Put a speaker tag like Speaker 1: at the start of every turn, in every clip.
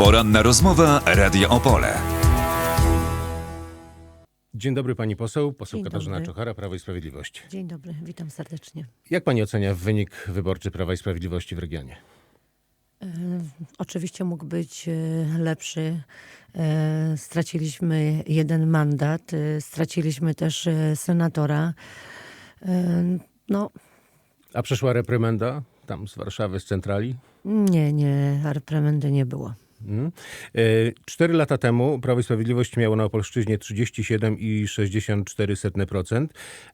Speaker 1: Poranna rozmowa Radia Opole.
Speaker 2: Dzień dobry pani poseł, poseł
Speaker 3: Dzień
Speaker 2: Katarzyna
Speaker 3: dobry.
Speaker 2: Czochara, Prawo i Sprawiedliwość.
Speaker 3: Dzień dobry, witam serdecznie.
Speaker 2: Jak pani ocenia wynik wyborczy Prawa i Sprawiedliwości w regionie?
Speaker 3: Oczywiście mógł być e, lepszy. E, Straciliśmy jeden mandat, e, straciliśmy też senatora. No,
Speaker 2: A przeszła reprymenda tam z Warszawy, z centrali?
Speaker 3: nie, nie, reprymendy nie było.
Speaker 2: Mhm. E, Cztery lata temu Prawo i Sprawiedliwość miało na Opolszczyźnie 37,64%,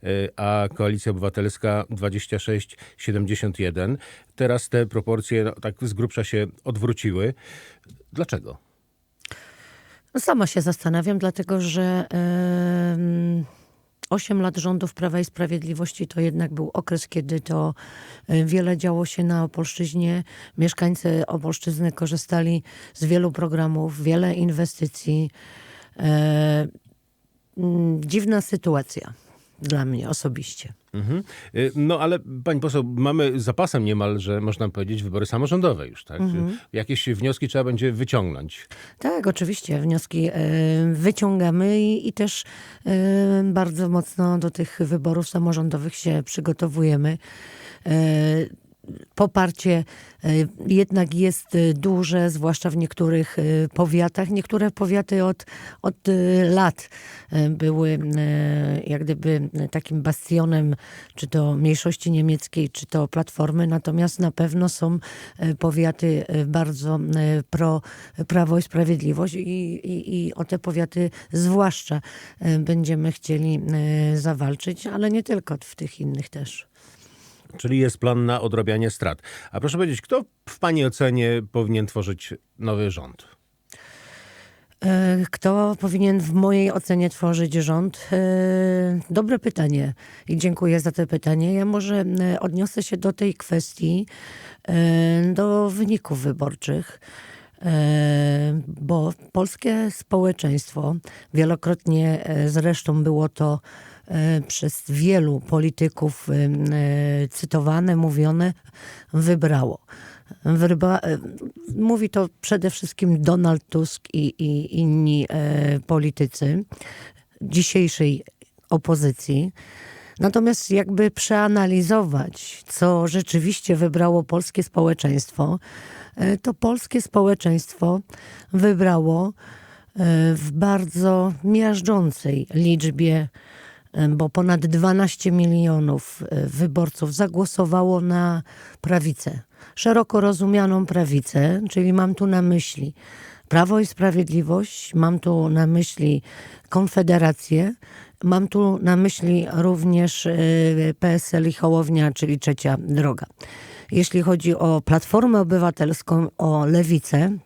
Speaker 2: e, a Koalicja Obywatelska 26,71%. Teraz te proporcje no, tak z grubsza się odwróciły. Dlaczego?
Speaker 3: No, Sama się zastanawiam, dlatego że em, 8 lat rządów Prawa i Sprawiedliwości to jednak był okres, kiedy to e, wiele działo się na Opolszczyźnie. Mieszkańcy Opolszczyzny korzystali z wielu programów, wiele inwestycji. E, mm, dziwna sytuacja dla mnie osobiście.
Speaker 2: Mhm. Y, No ale pani poseł, mamy zapasem niemalże, można powiedzieć, wybory samorządowe już, tak? Jakieś wnioski trzeba będzie wyciągnąć.
Speaker 3: Tak, oczywiście. Wnioski e, wyciągamy i, i też e, bardzo mocno do tych wyborów samorządowych się przygotowujemy. Poparcie e, jednak jest e, duże, zwłaszcza w niektórych e, powiatach. Niektóre powiaty od, od lat były jak gdyby takim bastionem, czy to mniejszości niemieckiej, czy to platformy, natomiast na pewno są powiaty bardzo pro Prawo i Sprawiedliwość i, i, i o te powiaty zwłaszcza będziemy chcieli zawalczyć, ale nie tylko, w tych innych też.
Speaker 2: Czyli jest plan na odrabianie strat. A proszę powiedzieć, kto w pani ocenie powinien tworzyć nowy rząd?
Speaker 3: E, Kto powinien w mojej ocenie tworzyć rząd? E, Dobre pytanie i dziękuję za to pytanie. Ja może e, odniosę się do tej kwestii, do wyników wyborczych. Bo polskie społeczeństwo, wielokrotnie zresztą było to przez wielu polityków e, e, cytowane, mówione, wybrało. Wyrba, e, mówi to przede wszystkim Donald Tusk i, i inni e, politycy dzisiejszej opozycji. Natomiast jakby przeanalizować, co rzeczywiście wybrało polskie społeczeństwo, e, to polskie społeczeństwo wybrało e, w bardzo miażdżącej liczbie, e, bo ponad 12 milionów e, wyborców zagłosowało na prawicę. Szeroko rozumianą prawicę, czyli mam tu na myśli Prawo i Sprawiedliwość, mam tu na myśli Konfederację, mam tu na myśli również e, PSL i Hołownia, czyli Trzecia Droga. Jeśli chodzi o Platformę Obywatelską, o Lewicę,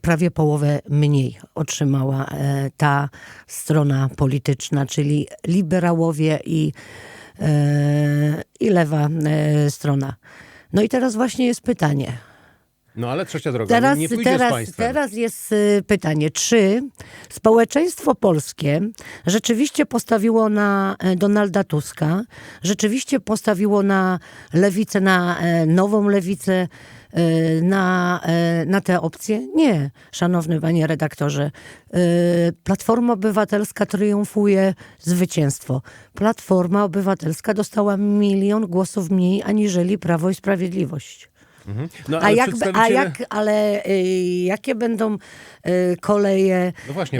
Speaker 3: prawie połowę mniej otrzymała e, ta strona polityczna, czyli liberałowie i, e, i lewa e, strona. No i teraz właśnie jest pytanie.
Speaker 2: No ale trzecia droga
Speaker 3: Teraz,
Speaker 2: nie, nie
Speaker 3: teraz, teraz jest pytanie, czy społeczeństwo polskie rzeczywiście postawiło na e, Donalda Tuska, rzeczywiście postawiło na lewicę, na e, nową lewicę, e, na, e, na te opcje? Nie, szanowny panie redaktorze. E, Platforma Obywatelska triumfuje zwycięstwo. Platforma Obywatelska dostała milion głosów mniej aniżeli Prawo i Sprawiedliwość.
Speaker 2: Mhm. No,
Speaker 3: A, jak, a
Speaker 2: przedstawiciele-
Speaker 3: jak, ale y, jakie będą y, koleje?
Speaker 2: No właśnie,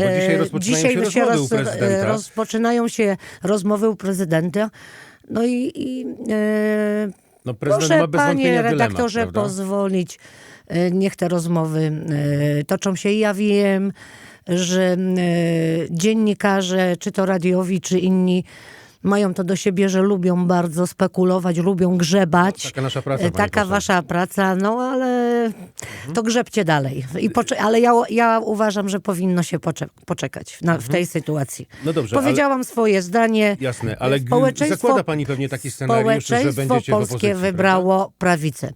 Speaker 2: bo dzisiaj rozpoczynają się rozmowy u prezydenta.
Speaker 3: rozpoczynają się rozmowy u prezydenta. No i, i e,
Speaker 2: No
Speaker 3: proszę
Speaker 2: ma bez
Speaker 3: panie redaktorze
Speaker 2: dylemat,
Speaker 3: pozwolić, e, niech te rozmowy e, toczą się. Ja wiem, że e, dziennikarze, czy to radiowi, czy inni, mają to do siebie, że lubią bardzo spekulować, lubią grzebać.
Speaker 2: Taka nasza praca,
Speaker 3: E, Taka wasza praca, no ale to grzebcie dalej. I ale ja, ja uważam, że powinno się pocze- poczekać na, w tej sytuacji.
Speaker 2: No dobrze, ale-
Speaker 3: Powiedziałam swoje zdanie.
Speaker 2: Jasne, ale
Speaker 3: Społeczeństwo-
Speaker 2: zakłada pani pewnie taki scenariusz, że będziecie
Speaker 3: polskie
Speaker 2: opozycji,
Speaker 3: wybrało prawicę.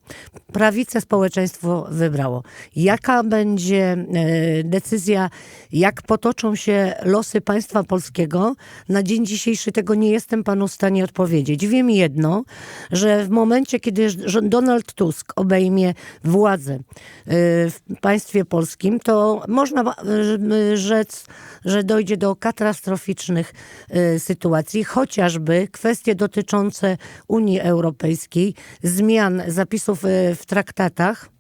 Speaker 3: Prawicę społeczeństwo wybrało. Jaka będzie e, decyzja, jak potoczą się losy państwa polskiego, na dzień dzisiejszy tego nie jestem panu w stanie odpowiedzieć. Wiem jedno, że w momencie, kiedy Donald Tusk obejmie władzę w państwie polskim, to można y, rzec, że dojdzie do katastroficznych y, sytuacji, chociażby kwestie dotyczące Unii Europejskiej, zmian zapisów y, w traktatach.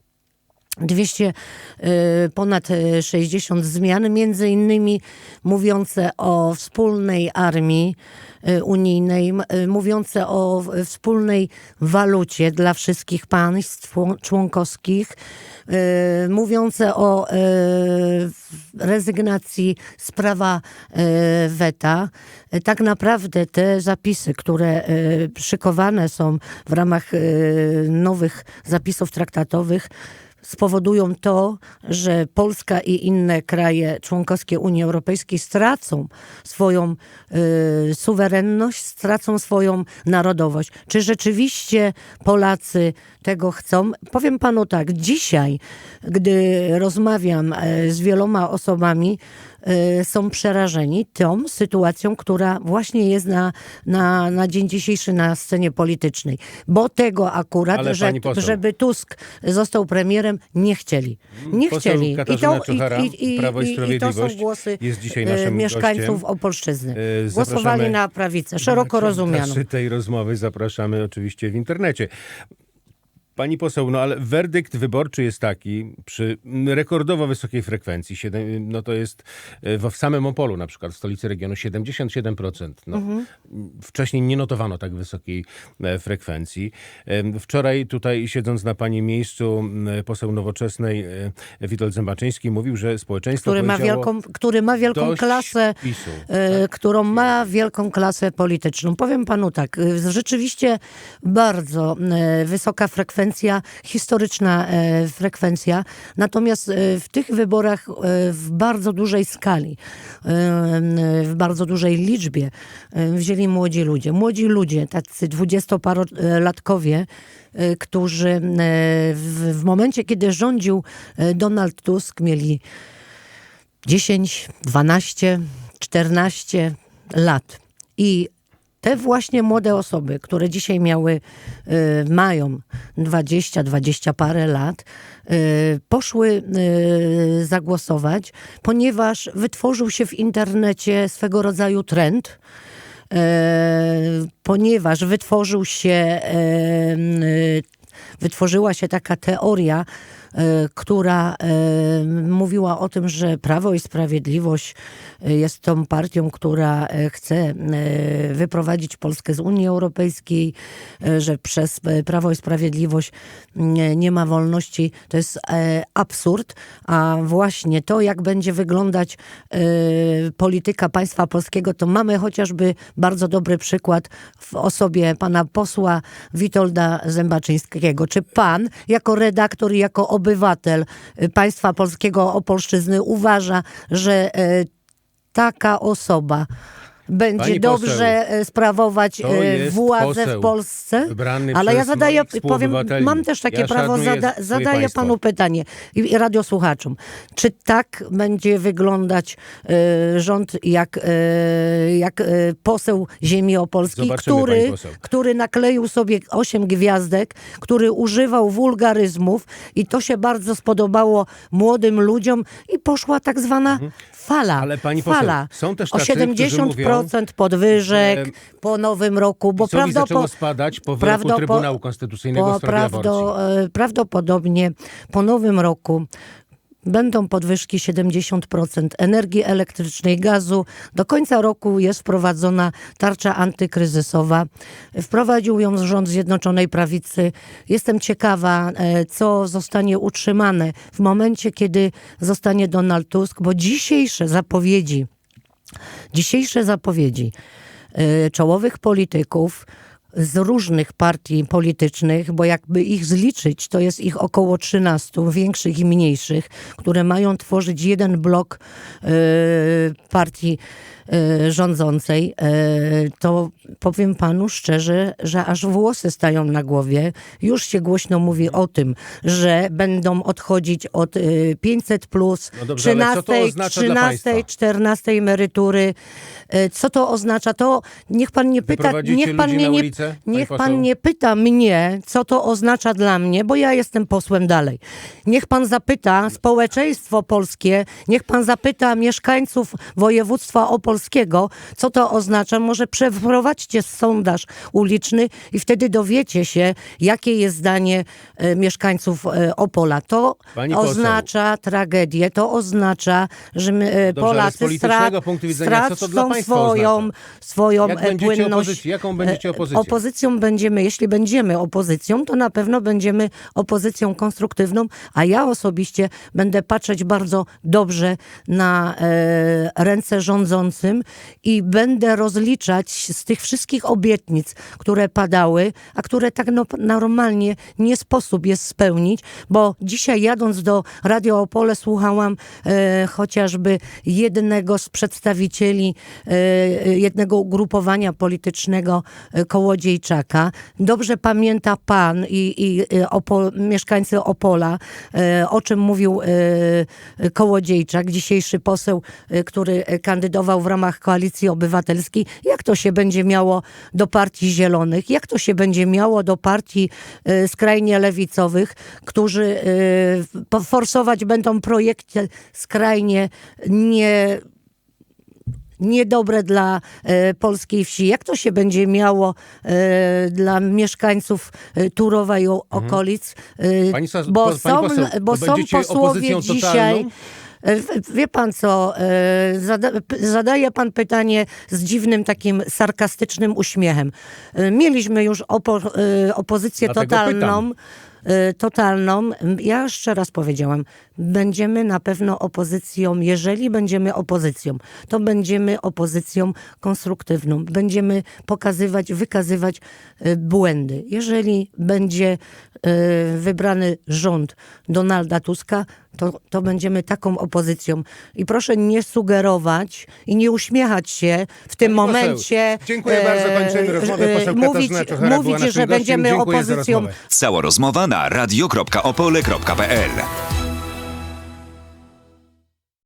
Speaker 3: 200, y, ponad y, 60 zmian, między innymi mówiące o wspólnej armii y, unijnej, y, mówiące o wspólnej walucie dla wszystkich państw człon- członkowskich, y, mówiące o y, rezygnacji z prawa y, weta. Y, Tak naprawdę te zapisy, które y, szykowane są w ramach y, nowych zapisów traktatowych, spowodują to, że Polska i inne kraje członkowskie Unii Europejskiej stracą swoją y, suwerenność, stracą swoją narodowość. Czy rzeczywiście Polacy tego chcą? Powiem panu tak, dzisiaj, gdy rozmawiam e, z wieloma osobami, są przerażeni tą sytuacją, która właśnie jest na, na, na dzień dzisiejszy na scenie politycznej. Bo tego akurat,
Speaker 2: Ale
Speaker 3: że, żeby Tusk został premierem, nie chcieli. Nie
Speaker 2: Poseł
Speaker 3: chcieli.
Speaker 2: Katarzyna Czochara, Prawo i
Speaker 3: i, i to są
Speaker 2: Sprawiedliwość,
Speaker 3: głosy
Speaker 2: jest dzisiaj naszym
Speaker 3: mieszkańców
Speaker 2: gościem.
Speaker 3: Opolszczyzny. Głosowali
Speaker 2: zapraszamy-
Speaker 3: na prawicę, szeroko rozumianą.
Speaker 2: tej rozmowy zapraszamy oczywiście w internecie. Pani poseł, no ale werdykt wyborczy jest taki, przy rekordowo wysokiej frekwencji, no to jest e, w w samym Opolu na przykład, w stolicy regionu, 77%. No,
Speaker 3: Mhm.
Speaker 2: Wcześniej nie notowano tak wysokiej e, frekwencji. Wczoraj tutaj siedząc na pani miejscu poseł Nowoczesnej e, Witold Zębaczyński mówił, że społeczeństwo
Speaker 3: Który ma, wielką, który ma wielką klasę,
Speaker 2: PiSu.
Speaker 3: e, którą ma wielką klasę polityczną. Powiem panu tak, rzeczywiście bardzo wysoka frekwencja, historyczna e, frekwencja, natomiast e, w tych wyborach e, w bardzo dużej skali, w bardzo dużej liczbie wzięli młodzi ludzie. Młodzi ludzie, tacy dwudziestoparolatkowie, którzy w, w momencie, kiedy rządził Donald Tusk, mieli 10, 12, 14 lat. I te właśnie młode osoby, które dzisiaj miały, y, mają 20, 20 parę lat, y, poszły y, zagłosować, ponieważ wytworzył się w internecie swego rodzaju trend, e, ponieważ wytworzył się, e, y, wytworzyła się taka teoria, która e, mówiła o tym, że Prawo i Sprawiedliwość e, jest tą partią, która e, chce e, wyprowadzić Polskę z Unii Europejskiej, e, że przez e, Prawo i Sprawiedliwość nie, ma wolności. To jest e, absurd, a właśnie to, jak będzie wyglądać e, polityka państwa polskiego, to mamy chociażby bardzo dobry przykład w osobie pana posła Witolda Zębaczyńskiego. Czy pan, jako redaktor i jako obywatel y, państwa polskiego Opolszczyzny uważa, że e, taka osoba będzie
Speaker 2: Pani
Speaker 3: dobrze e, sprawować e, władzę
Speaker 2: poseł
Speaker 3: w Polsce? Ale ja zadaję, powiem, mam też takie
Speaker 2: Ja
Speaker 3: prawo, zada, zadaję
Speaker 2: państwo.
Speaker 3: panu pytanie i, radiosłuchaczom. Czy tak będzie wyglądać e, rząd jak, e, jak e, poseł ziemi opolskiej,
Speaker 2: Zobaczymy,
Speaker 3: który, który nakleił sobie osiem gwiazdek, który używał wulgaryzmów i to się bardzo spodobało młodym ludziom i poszła tak zwana fala.
Speaker 2: Mhm. Ale pani poseł,
Speaker 3: fala.
Speaker 2: są też
Speaker 3: o
Speaker 2: tacy, którzy
Speaker 3: 70%
Speaker 2: mówią,
Speaker 3: podwyżek
Speaker 2: że
Speaker 3: po nowym roku, bo
Speaker 2: PiSowi
Speaker 3: prawdopo-
Speaker 2: zaczęło spadać po wyroku
Speaker 3: prawdopo-
Speaker 2: Trybunału Konstytucyjnego w
Speaker 3: po
Speaker 2: aborcji.
Speaker 3: prawdo, e, Prawdopodobnie po nowym roku będą podwyżki 70% energii elektrycznej, gazu. Do końca roku jest wprowadzona tarcza antykryzysowa. Wprowadził ją rząd Zjednoczonej Prawicy. Jestem ciekawa, e, co zostanie utrzymane w momencie, kiedy zostanie Donald Tusk, bo dzisiejsze zapowiedzi dzisiejsze zapowiedzi y, czołowych polityków z różnych partii politycznych, bo jakby ich zliczyć, to jest ich około 13, większych i mniejszych, które mają tworzyć jeden blok y, partii rządzącej, y, to powiem panu szczerze, że aż włosy stają na głowie. Już się głośno mówi o tym, że będą odchodzić od y, 500 plus,
Speaker 2: No dobrze, ale co to
Speaker 3: 13,
Speaker 2: oznacza dla
Speaker 3: 13,
Speaker 2: państwa?
Speaker 3: 14 emerytury. Co to oznacza? To niech pan nie pyta, niech pan mnie nie
Speaker 2: ulicę
Speaker 3: niech pan nie pyta mnie, co to oznacza dla mnie, bo ja jestem posłem dalej. Niech pan zapyta społeczeństwo polskie, niech pan zapyta mieszkańców województwa opolskiego, co to oznacza. Może przeprowadźcie sondaż uliczny i wtedy dowiecie się, jakie jest zdanie e, mieszkańców e, Opola. To
Speaker 2: Pani poseł.
Speaker 3: oznacza tragedię, to oznacza, że my, e,
Speaker 2: Dobrze, ale z
Speaker 3: Polacy
Speaker 2: politycznego
Speaker 3: stra-
Speaker 2: punktu widzenia, co to dla
Speaker 3: stracą
Speaker 2: państwa
Speaker 3: swoją,
Speaker 2: oznacza?
Speaker 3: swoją
Speaker 2: Jak
Speaker 3: e,
Speaker 2: będziecie
Speaker 3: płynność.
Speaker 2: Jaką będziecie
Speaker 3: E,
Speaker 2: opozycją?
Speaker 3: Opozycją będziemy, jeśli będziemy opozycją, to na pewno będziemy opozycją konstruktywną, a ja osobiście będę patrzeć bardzo dobrze na e, ręce i będę rozliczać z tych wszystkich obietnic, które padały, a które tak no, normalnie nie sposób jest spełnić, bo dzisiaj jadąc do Radio Opole słuchałam e, chociażby jednego z przedstawicieli e, jednego ugrupowania politycznego e, Kołodziejczaka. Dobrze pamięta pan i, i e, mieszkańcy Opola, e, o czym mówił e, Kołodziejczak, dzisiejszy poseł, który kandydował w ramach Koalicji Obywatelskiej. Jak to się będzie miało do partii zielonych? Jak to się będzie miało do partii e, skrajnie lewicowych, którzy po- forsować będą projekty skrajnie nie niedobre dla e, polskiej wsi. Jak to się będzie miało e, dla mieszkańców e, Turowa i o, okolic? E,
Speaker 2: Mhm. Pani
Speaker 3: bo
Speaker 2: pani
Speaker 3: są,
Speaker 2: poseł,
Speaker 3: bo są posłowie dzisiaj...
Speaker 2: totalną?
Speaker 3: E, Wie pan co, e, zada, zadaje pan pytanie z dziwnym takim sarkastycznym uśmiechem. E, Mieliśmy już opo, opozycję
Speaker 2: Dlatego
Speaker 3: totalną. e, Totalną. Ja jeszcze raz powiedziałam, będziemy na pewno opozycją, jeżeli będziemy opozycją, to będziemy opozycją konstruktywną. Będziemy pokazywać, wykazywać e, błędy. Jeżeli będzie e, wybrany rząd Donalda Tuska, to, to będziemy taką opozycją. I proszę nie sugerować i nie uśmiechać się w tym
Speaker 2: Pani poseł,
Speaker 3: momencie.
Speaker 2: dziękuję bardzo, kończymy rozmowę. Poseł
Speaker 3: mówić, mówić że będziemy opozycją.
Speaker 1: Cała rozmowa na radio.opole.pl